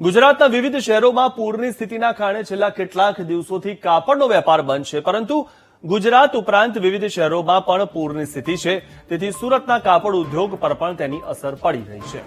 ગુજરાતના વિવિધ શહેરોમાં પૂરની સ્થિતિના કારણે છેલ્લા કેટલાક દિવસોથી કાપડનો વેપાર બંધ છે, પરંતુ ગુજરાત ઉપરાંત વિવિધ શહેરોમાં પણ પૂરની સ્થિતિ છે. તેથી સુરતના કાપડ ઉદ્યોગ પર પણ તેની અસર પડી રહી છે.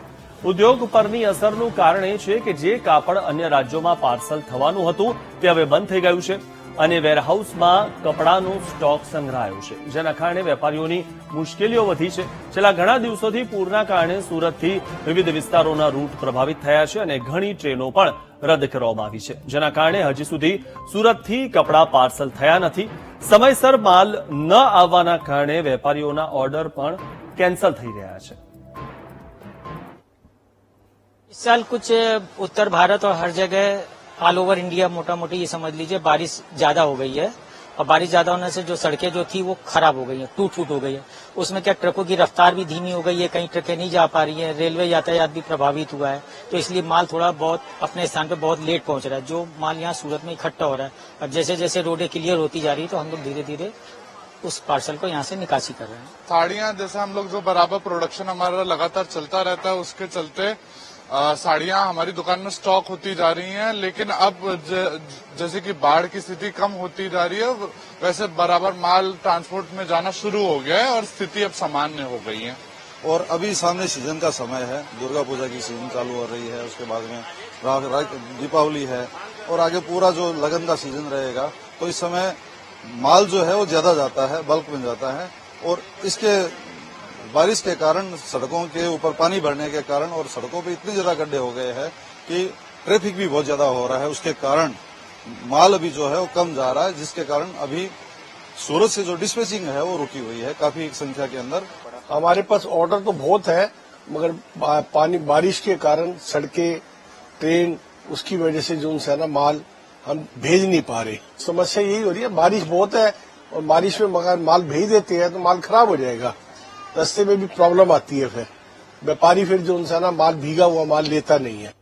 ઉદ્યોગ પરની અસરનું કારણ એ છે કે જે કાપડ અન્ય રાજ્યોમાં પાર્સલ થવાનું હતું, તે હવે બંધ થઈ ગયું છે. અને વેરહાઉસમાં કપડાનો સ્ટોક સંગ્રહાયો છે જેના કારણે વેપારીઓની મુશ્કેલીઓ વધી છે છેલ્લા ઘણા દિવસોથી પૂરના કારણે સુરતથી વિવિધ વિસ્તારોના રૂટ પ્રભાવિત થયા છે અને ઘણી ટ્રેનો પણ રદ કરવામાં આવી છે જેના કારણે હજી સુધી સુરતથી કપડાં પાર્સલ થયા નથી સમયસર માલ ન આવવાના કારણે વેપારીઓના ઓર્ડર પણ કેન્સલ થઈ રહ્યા છે इस साल कुछ उत्तर भारत और हर जगह ऑल ओवर इंडिया मोटा मोटी ये समझ लीजिए, बारिश ज़्यादा हो गई है। और बारिश ज़्यादा होने से जो सड़कें जो थी वो खराब हो गई है टूट फूट हो गई है। उसमें क्या ट्रकों की रफ्तार भी धीमी हो गई है, कहीं ट्रकें नहीं जा पा रही है, रेलवे यातायात भी प्रभावित हुआ है। तो इसलिए माल थोड़ा बहुत अपने स्थान पर बहुत लेट पहुँच रहा है। जो माल यहाँ सूरत में इकट्ठा हो रहा है। अब जैसे जैसे रोडें क्लियर होती जा रही है तो हम लोग धीरे धीरे उस पार्सल को यहाँ से निकासी कर रहे हैं। साड़ियाँ जैसे हम लोग जो बराबर प्रोडक्शन हमारा लगातार चलता रहता है, उसके चलते साड़ियाँ हमारी दुकान में स्टॉक होती जा रही हैं लेकिन अब ज, जैसे कि बाढ़ की स्थिति कम होती जा रही है वैसे बराबर माल ट्रांसपोर्ट में जाना शुरू हो गया है और स्थिति अब सामान्य हो गई है। और अभी सामने सीज़न का समय है दुर्गा पूजा की सीज़न चालू हो रही है उसके बाद में दीपावली है और आगे पूरा जो लगन का सीज़न रहेगा तो इस समय माल जो है वो ज़्यादा जाता है बल्क में जाता है और इसके बारिश के कारण, सड़कों के ऊपर पानी भरने के कारण और सड़कों पे इतने ज़्यादा गड्ढे हो गए हैं कि ट्रैफ़िक भी बहुत ज़्यादा हो रहा है। उसके कारण माल अभी जो है वो कम जा रहा है, जिसके कारण अभी सूरत से जो डिस्पैचिंग है वो रुकी हुई है काफ़ी संख्या के अंदर। हमारे पास ऑर्डर तो बहुत है, मगर पानी, बारिश के कारण सड़कें, ट्रेन, उसकी वजह से जो उनसे ना माल हम भेज नहीं पा रहे। समस्या यही हो रही है, बारिश बहुत है और बारिश में मगर माल भेज देते हैं तो माल खराब हो जाएगा। रास्ते में भी प्रॉब्लम आती है फिर। व्यापारी फिर जो उनसे ना माल भीगा हुआ माल लेता नहीं है।